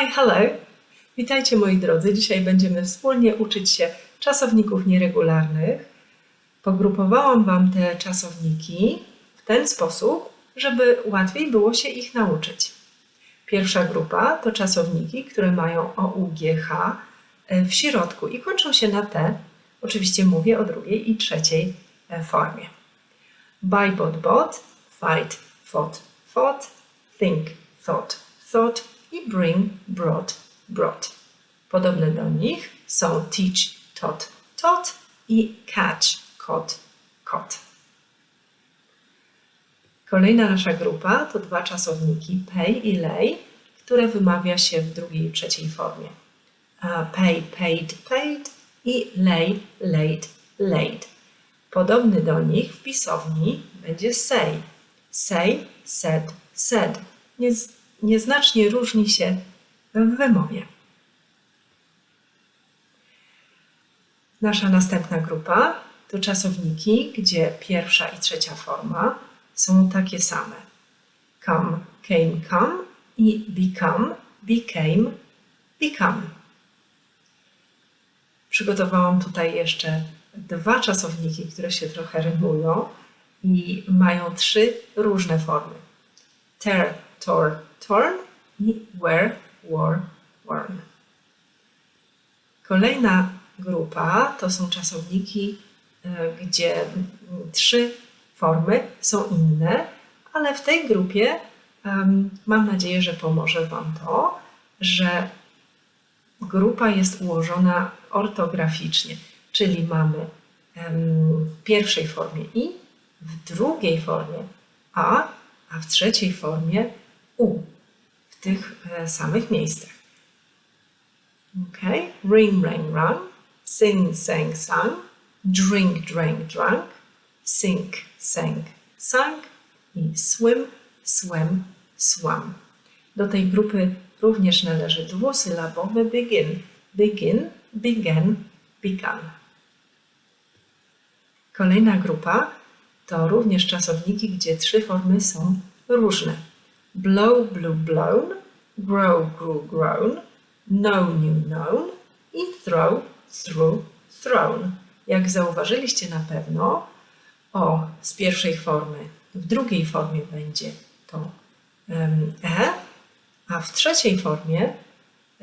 Hi, hello! Witajcie moi drodzy. Dzisiaj będziemy wspólnie uczyć się czasowników nieregularnych. Pogrupowałam Wam te czasowniki w ten sposób, żeby łatwiej było się ich nauczyć. Pierwsza grupa to czasowniki, które mają OUGH e, w środku i kończą się na T. Oczywiście mówię o drugiej i trzeciej e, formie. Buy, bought, bought, fight, fought, fought, think, thought, thought i bring, brought, brought. Podobne do nich są teach, taught, taught i catch, caught, caught. Kolejna nasza grupa to dwa czasowniki pay i lay, które wymawia się w drugiej i trzeciej formie. Pay, paid, paid i lay, laid, laid. Podobny do nich w pisowni będzie say. Say, said, said. Niez, nieznacznie różni się w wymowie. Nasza następna grupa to czasowniki, gdzie pierwsza i trzecia forma są takie same. Come, came, come i become, became, become. Przygotowałam tutaj jeszcze dwa czasowniki, które się trochę rymują i mają trzy różne formy. Tear, tore, torn i wear, wore, worn. Kolejna grupa to są czasowniki, e, gdzie trzy formy są inne, ale w tej grupie mam nadzieję, że pomoże Wam to, że grupa jest ułożona ortograficznie, czyli mamy w pierwszej formie i, w drugiej formie a, a w trzeciej formie u, w tych e, samych miejscach. Okay? Ring, rang, rang, sing, sang, sang, drink, drank, drunk, sink, sank, sank i swim, swam, swam. Do tej grupy również należy dwusylabowy begin. Begin, began, began. Kolejna grupa to również czasowniki, gdzie trzy formy są różne. Blow, blew, blown, grow, grew, grown, know, knew, known i throw, threw, thrown. Jak zauważyliście na pewno, o z pierwszej formy w drugiej formie będzie to e, a w trzeciej formie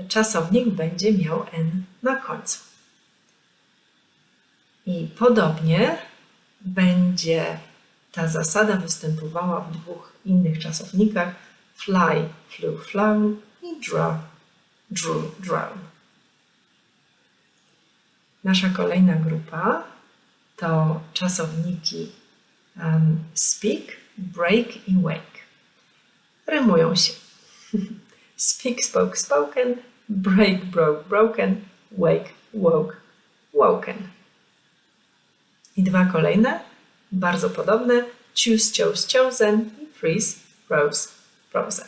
czasownik będzie miał n na końcu. I podobnie będzie ta zasada występowała w dwóch innych czasownikach fly, flew, flown i draw, drew, drawn. Nasza kolejna grupa to czasowniki um, speak, break i wake. Rymują się. speak, spoke, spoken, break, broke, broken, wake, woke, woken. I dwa kolejne, bardzo podobne, choose, chose, chosen i freeze, froze, frozen.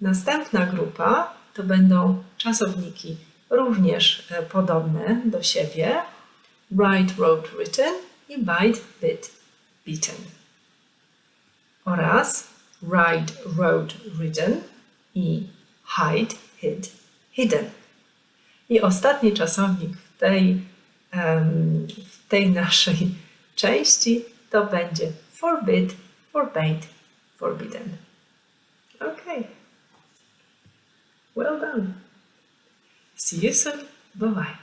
Następna grupa to będą czasowniki również e, podobne do siebie. Write, wrote, written i bite, bit, bitten. Oraz write, wrote, written i hide, hid, hidden. I ostatni czasownik w tej, w tej naszej części to będzie forbid, forbade, forbidden. Okay. Well done. See you soon. Bye bye.